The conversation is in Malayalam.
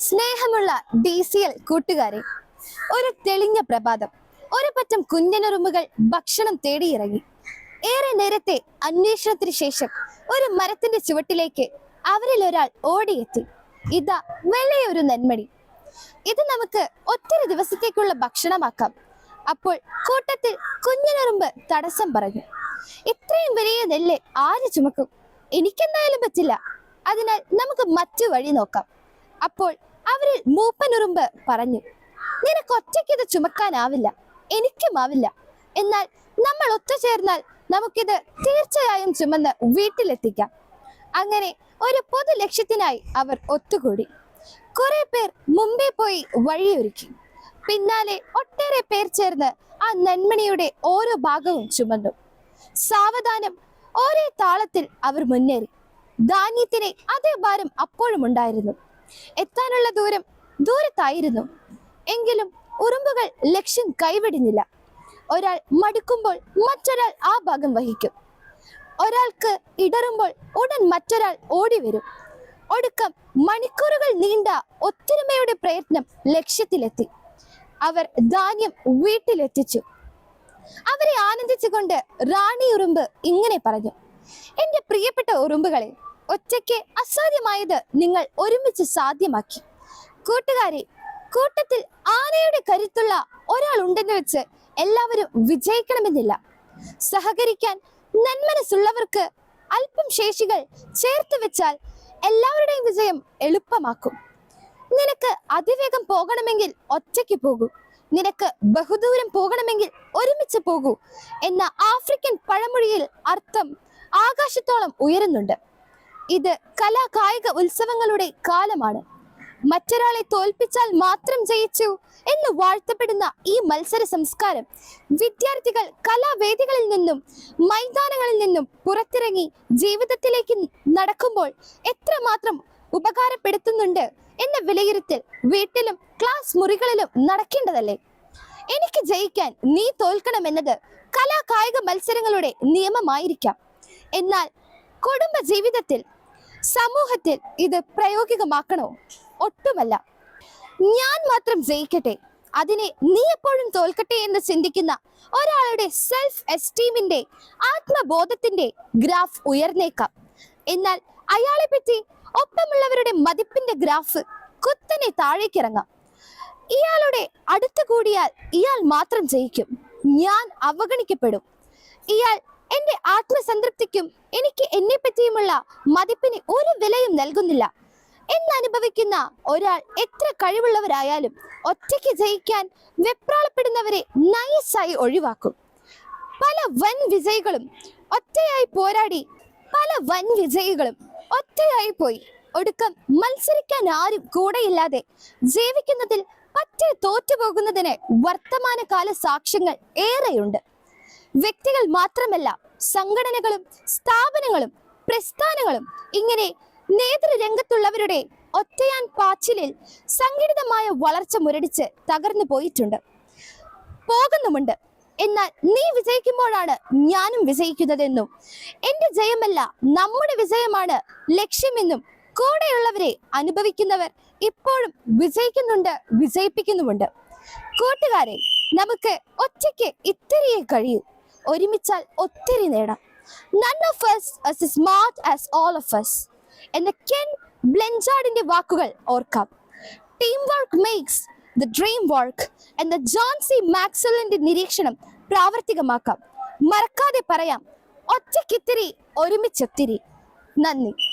സ്നേഹമുള്ള ഡി സി എൽ കൂട്ടുകാരെ ഒരു തെളിഞ്ഞ പ്രഭാതം. ഒരു പറ്റം കുഞ്ഞനുറുമ്പുകൾ ഭക്ഷണം തേടിയിറങ്ങി. ഏറെ നേരത്തെ അന്വേഷണത്തിന് ശേഷം ഒരു മരത്തിന്റെ ചുവട്ടിലേക്ക് അവരിൽ ഒരാൾ ഓടിയെത്തി. ഇതാ വലിയൊരു നെന്മണി. ഇത് നമുക്ക് ഒത്തിരി ദിവസത്തേക്കുള്ള ഭക്ഷണമാക്കാം. അപ്പോൾ കൂട്ടത്തിൽ കുഞ്ഞനുറുമ്പ് തടസ്സം പറഞ്ഞു ഇത്രയും വലിയ നെല്ല് ആര് ചുമക്കും? എനിക്കെന്തായാലും പറ്റില്ല. അതിനാൽ നമുക്ക് മറ്റു വഴി നോക്കാം. അപ്പോൾ അവരിൽ മൂപ്പനുറുമ്പ് പറഞ്ഞു നിനക്ക് ഒറ്റയ്ക്ക് ഇത് ചുമക്കാനാവില്ല എനിക്കുമാവില്ല. എന്നാൽ നമ്മൾ ഒത്തു ചേർന്നാൽ നമുക്കിത് തീർച്ചയായും ചുമന്ന് വീട്ടിലെത്തിക്കാം. അങ്ങനെ ഒരു പൊതു ലക്ഷ്യത്തിനായി അവർ ഒത്തുകൂടി. കുറെ പേർ മുമ്പേ പോയി വഴിയൊരുക്കി. പിന്നാലെ ഒട്ടേറെ പേർ ചേർന്ന് ആ നന്മണിയുടെ ഓരോ ഭാഗവും ചുമന്നു. സാവധാനം ഒരേ താളത്തിൽ അവർ മുന്നേറി. ധാന്യത്തിന് അതേ ഭാരം അപ്പോഴും ഉണ്ടായിരുന്നു എത്താനുള്ള ദൂരം ദൂരത്തായിരുന്നു. എങ്കിലും ഉറുമ്പുകൾ ലക്ഷ്യം കൈവിടുന്നില്ല ഒരാൾ മടുക്കുമ്പോൾ മറ്റൊരാൾ ആ ഭാഗം വഹിക്കും. ഒരാൾക്ക് ഇടറുമ്പോൾ ഉടൻ മറ്റൊരാൾ ഓടി വരും. ഒടുക്കം മണിക്കൂറുകൾ നീണ്ട ഒത്തൊരുമയുടെ പ്രയത്നം ലക്ഷ്യത്തിലെത്തി. അവർ ധാന്യം വീട്ടിലെത്തിച്ചു. അവരെ ആനന്ദിച്ചുകൊണ്ട് റാണി ഉറുമ്പ് ഇങ്ങനെ പറഞ്ഞു എന്റെ പ്രിയപ്പെട്ട ഉറുമ്പുകളെ ഒറ്റയ്ക്ക് അസാധ്യമായത് നിങ്ങൾ ഒരുമിച്ച് സാധ്യമാക്കി. കൂട്ടുകാരെ കൂട്ടത്തിൽ ആനയുടെ കരുത്തുള്ള ഒരാൾ ഉണ്ടെന്ന് വെച്ച് എല്ലാവരും വിജയിക്കണമെന്നില്ല. സഹകരിക്കാൻ നന്മനസ്സുള്ളവർക്ക് അല്പം ശേഷികൾ ചേർത്ത് വെച്ചാൽ എല്ലാവരുടെയും വിജയം എളുപ്പമാക്കും. നിനക്ക് അതിവേഗം പോകണമെങ്കിൽ ഒറ്റയ്ക്ക് പോകൂ. നിനക്ക് ബഹുദൂരം പോകണമെങ്കിൽ ഒരുമിച്ച് പോകൂ എന്ന ആഫ്രിക്കൻ പഴമൊഴിയിൽ അർത്ഥം ആകാശത്തോളം ഉയരുന്നുണ്ട്. ഇത് കലാകായിക ഉത്സവങ്ങളുടെ കാലമാണ്. മറ്റൊരാളെ തോൽപ്പിച്ചാൽ മാത്രം ജയിച്ചു എന്ന് വാഴ്ത്തപ്പെടുന്ന ഈ മത്സര സംസ്കാരം വിദ്യാർത്ഥികൾ കലാവേദികളിൽ നിന്നും മൈതാനങ്ങളിൽ നിന്നും പുറത്തിറങ്ങി ജീവിതത്തിലേക്ക് നടക്കുമ്പോൾ എത്രമാത്രം ഉപകാരപ്പെടുത്തുന്നുണ്ട് എന്ന വിലയിരുത്തൽ വീട്ടിലും ക്ലാസ് മുറികളിലും നടക്കേണ്ടതല്ലേ? എനിക്ക് ജയിക്കാൻ നീ തോൽക്കണമെന്നത് കലാ കായിക മത്സരങ്ങളുടെ നിയമമായിരിക്കാം. എന്നാൽ കുടുംബ ജീവിതത്തിൽ സമൂഹത്തിൽ ഇത് പ്രായോഗികമാക്കണോ? ഒട്ടുമല്ല. ഞാൻ മാത്രം ജയിക്കട്ടെ. അതിനെ നീ എപ്പോഴും തോൽക്കട്ടെ എന്ന് ചിന്തിക്കുന്ന ഒരാളുടെ സെൽഫ് എസ്റ്റീമിന്റെ ആത്മബോധത്തിന്റെ ഗ്രാഫ് ഉയർന്നേക്കാം. എന്നാൽ അയാളെ പറ്റി ഒപ്പമുള്ളവരുടെ മതിപ്പിന്റെ ഗ്രാഫ് കുത്തനെ താഴേക്കിറങ്ങാം. ഇയാളുടെ അടുത്തു കൂടിയാൽ ഇയാൾ മാത്രം ജയിക്കും. ഞാൻ അവഗണിക്കപ്പെടും. ഇയാൾ എന്റെ ആത്മസംതൃപ്തിക്കും എനിക്ക് എന്നെ പറ്റിയുമുള്ള മതിപ്പിന് ഒരു വിലയും നൽകുന്നില്ല. എന്നനുഭവിക്കുന്ന ഒരാൾ എത്ര കഴിവുള്ളവരായാലും ഒറ്റയ്ക്ക് ജയിക്കാൻ വെപ്രാളപ്പെടുന്നവരെ നൈസായി ഒഴിവാക്കും. പല വൻ വിജയികളും ഒറ്റയായി പോരാടി പല വൻ വിജയികളും ഒറ്റയായി പോയി. ഒടുക്കം മത്സരിക്കാൻ ആരും കൂടെയില്ലാതെ ജീവിക്കുന്നതിൽ പറ്റേ തോറ്റുപോകുന്നതിന് വർത്തമാനകാല സാക്ഷ്യങ്ങൾ ഏറെയുണ്ട്. വ്യക്തികൾ മാത്രമല്ല സംഘടനകളും സ്ഥാപനങ്ങളും പ്രസ്ഥാനങ്ങളും ഇങ്ങനെ നേതൃരംഗത്തുള്ളവരുടെ ഒറ്റയാൻ പാച്ചിലിൽ സംഘടിതമായ വളർച്ച മുരടിച്ച് തകർന്നു പോയിട്ടുണ്ട്. പോകുന്നുമുണ്ട്. എന്നാൽ നീ വിജയിക്കുമ്പോഴാണ് ഞാനും വിജയിക്കുന്നതെന്നും എന്റെ ജയമല്ല നമ്മുടെ വിജയമാണ് ലക്ഷ്യമെന്നും കൂടെയുള്ളവരെ അനുഭവിക്കുന്നവർ ഇപ്പോഴും വിജയിക്കുന്നുണ്ട് വിജയിപ്പിക്കുന്നുമുണ്ട്. കൂട്ടുകാരെ നമുക്ക് ഒറ്റയ്ക്ക് ഇത്തിരിയേ കഴിയൂ. ഒരുമിച്ചാൽ ഒത്തിരി നേടാം. None smart as all of Ken ബ്ലെഞ്ചാർഡിന്റെ വാക്കുകൾ ഓർക്കാം. Team work makes the dream work എന്ന ജോൺ സി മാക്സലിന്റെ നിരീക്ഷണം പ്രാവർത്തികമാക്കാം. മറക്കാതെ പറയാം ഒറ്റയ്ക്കിത്തിരി ഒരുമിച്ചൊത്തിരി. നന്ദി.